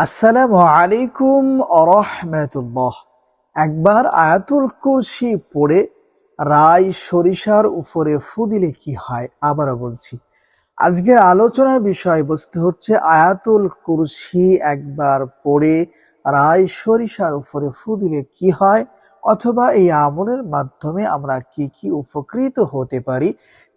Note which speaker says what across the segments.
Speaker 1: আসসালামু আলাইকুম আরহামতুল্লাহ একবার আয়াতুল কুরসি পড়ে রায় সরিষার উপরে ফু দিলে কি হয়? আবারও বলছি। আজকের আলোচনার বিষয়বস্তু হচ্ছে আয়াতুল কুরসি একবার পড়ে রায় সরিষার উপরে ফুদিলে কি হয়? অথবা এই আমলের মাধ্যমে আমরা কি কি উপকৃত হতে পারি,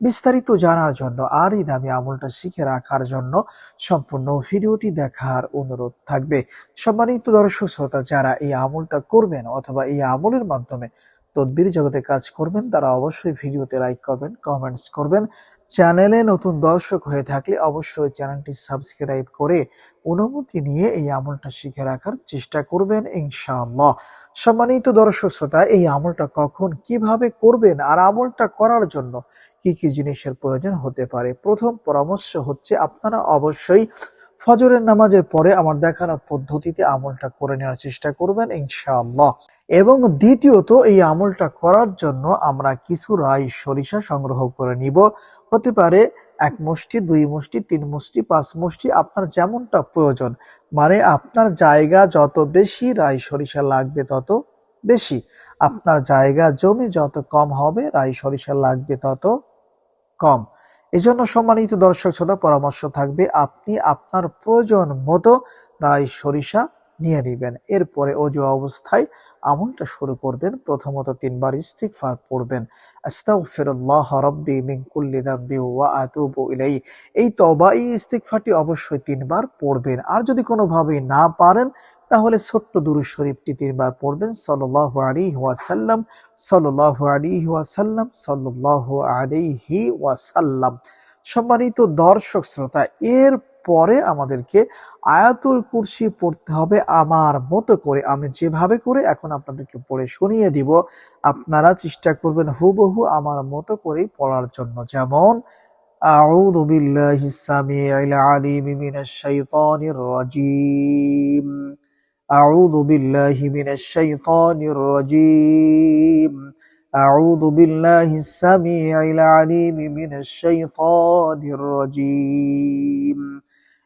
Speaker 1: বিস্তারিত জানার জন্য আর এই দামি আমলটা শিখে রাখার জন্য সম্পূর্ণ ভিডিওটি দেখার অনুরোধ থাকবে। সম্মানিত দর্শক শ্রোতা, যারা এই আমলটা করবেন অথবা এই আমলের মাধ্যমে তদবির জগতে কাজ করবেন, তারা অবশ্যই ভিডিওতে লাইক করবেন কমেন্টস করবেন চ্যানেলে নতুন দর্শক হয়ে থাকলে অবশ্যই চ্যানেলটি সাবস্ক্রাইব করে অনুমতি নিয়ে এই আমলটা শিখে রাখার চেষ্টা করবেন ইনশাআল্লাহ। সম্মানিত দর্শক শ্রোতা, এই আমলটা কখন কীভাবে করবেন আর আমলটা করার জন্য কি কি জিনিসের প্রয়োজন হতে পারে? প্রথম পরামর্শ হচ্ছে আপনারা অবশ্যই ফজরের নামাজের পরে আমার দেখানো পদ্ধতিতে আমলটা করে নেওয়ার চেষ্টা করবেন ইনশাআল্লাহ। এবং দ্বিতীয়ত, এই আমলটা করার জন্য আমরা কিছু রাই সরিষা সংগ্রহ করে নিব। হতে পারে এক মুষ্টি, দুই মুষ্টি, তিন মুষ্টি, পাঁচ মুষ্টি, আপনার যেমনটা প্রয়োজন। মানে আপনার জায়গা যত বেশি রাই সরিষা লাগবে তত বেশি। আপনার জায়গা, জমি যত কম হবে রাই সরিষা লাগবে তত কম। এজন্য সম্মানিত দর্শক, শ্রোতা, পরামর্শ থাকবে, আপনি আপনার প্রয়োজন মতো রাই সরিষা নিয়ে নেবেন। এরপরে অজু অবস্থায় আমলটা শুরু করবেন। প্রথমত তিনবার ইস্তিগফার পড়বেন। আস্তাগফিরুল্লাহ রাব্বি মিন কুল্লি যামবি ওয়া আতুবু ইলাইহি। এই তওবা, এই ইস্তিগফারটি অবশ্যই তিনবার পড়বেন। আর যদি কোনোভাবে না পারেন, তাহলে ছোট্ট দুরূদ শরীফটি তিনবার পড়বেন। সাল্লাল্লাহু আলাইহি ওয়াসাল্লাম, সাল্লাল্লাহু আলাইহি ওয়াসাল্লাম, সাল্লাল্লাহু আলাইহি ওয়াসাল্লাম। সম্মানিত দর্শক, শ্রোতা, এর পরে আমাদেরকে আয়াতুল কুরসি পড়তে হবে আমার মতো করে আমি যেভাবে করে এখন আপনাদেরকে পড়ে শুনিয়ে দিব আপনারা চেষ্টা করবেন হুবহু আমার মতো করেই পড়ার জন্য যেমন أعوذ بالله السميع العليم من الشيطان الرجيم أعوذ بالله من الشيطان الرجيم أعوذ بالله السميع العليم من الشيطان الرجيم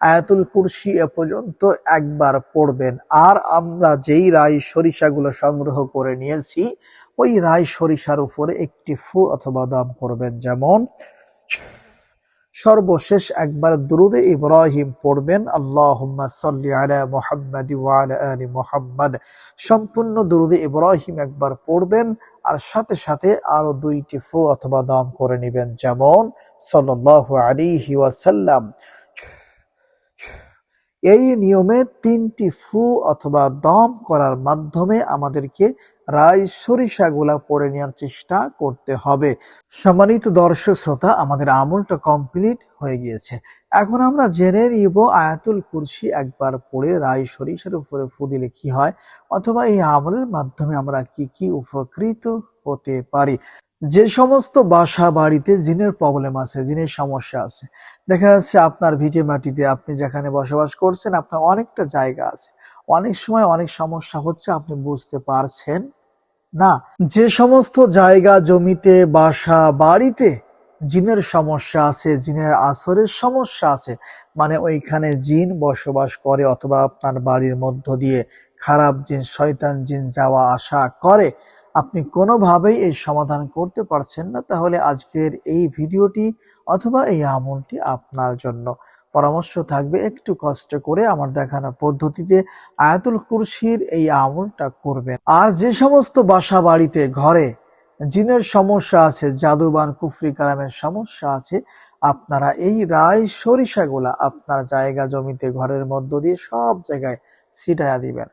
Speaker 1: আয়াতুল কুরসি এ পর্যন্ত একবার পড়বেন। আর আমরা যেই রাই সরিষাগুলো সংগ্রহ করে নিয়েছি, ওই রাই সরিষার উপরে একটি ফু অথবা দাম করবেন। যেমন, সর্বশেষ একবার দুরুদে ইব্রাহিম পড়বেন, আল্লাহুম্মা সাল্লি আলা মুহাম্মাদি ওয়া আলা আলি মুহাম্মাদ। সম্পূর্ণ দুরুদে ইব্রাহিম একবার পড়বেন, আর সাথে সাথে আরও দুইটি ফু অথবা দাম করে নেবেন। যেমন, সাল্লাল্লাহু আলাইহি ওয়াসাল্লাম এই নিয়মে তিনটি ফু অথবা দম করার মাধ্যমে আমাদেরকে রাই সরিষাগুলা পড়ে নেওয়ার চেষ্টা করতে হবে। সম্মানিত দর্শক শ্রোতা, আমাদের আমলটা কমপ্লিট হয়ে গিয়েছে। এখন আমরা জেনে নিব আয়াতুল কুরসি একবার পড়ে রাই সরিষার উপরে ফু দিলে কি হয়, অথবা এই আমলের মাধ্যমে আমরা কি কি উপকৃত হতে পারি। যে সমস্ত বাসা বাড়িতে জিনের প্রবলেম আছে, জিনের সমস্যা আছে, দেখা যাচ্ছে আপনার ভিটে মাটিতে আপনি যেখানে বসবাস করছেন, আপনার অনেকটা জায়গা আছে। অনেক সময় অনেক সমস্যা হচ্ছে, আপনি বুঝতে পারছেন না? যে সমস্ত জায়গা, জমিতে, বাসা, বাড়িতে জিনের সমস্যা আছে, জিনের আসরের সমস্যা আছে মানে ওইখানে জিন বসবাস করে অথবা আপনার বাড়ির মধ্য দিয়ে খারাপ জিন, শয়তান জিন যাওয়া আসা করে আপনি কোনোভাবেই এই সমাধান করতে পারছেন না, তাহলে আজকের এই ভিডিওটি অথবা এই আমলটি আপনার জন্য। পরামর্শ থাকবে একটু কষ্ট করে আমার দেখানো পদ্ধতিতে আয়াতুল কুরসির এই আমলটা করবেন। আর যে সমস্ত বাসা বাড়িতে ঘরে জিনের সমস্যা আছে, জাদুবান কুফরি কালামের সমস্যা আছে, আপনারা এই রায় সরিষাগুলা আপনার জায়গা জমিতে, ঘরের মধ্য দিয়ে সব জায়গায় ছিটাইয়া দিবেন।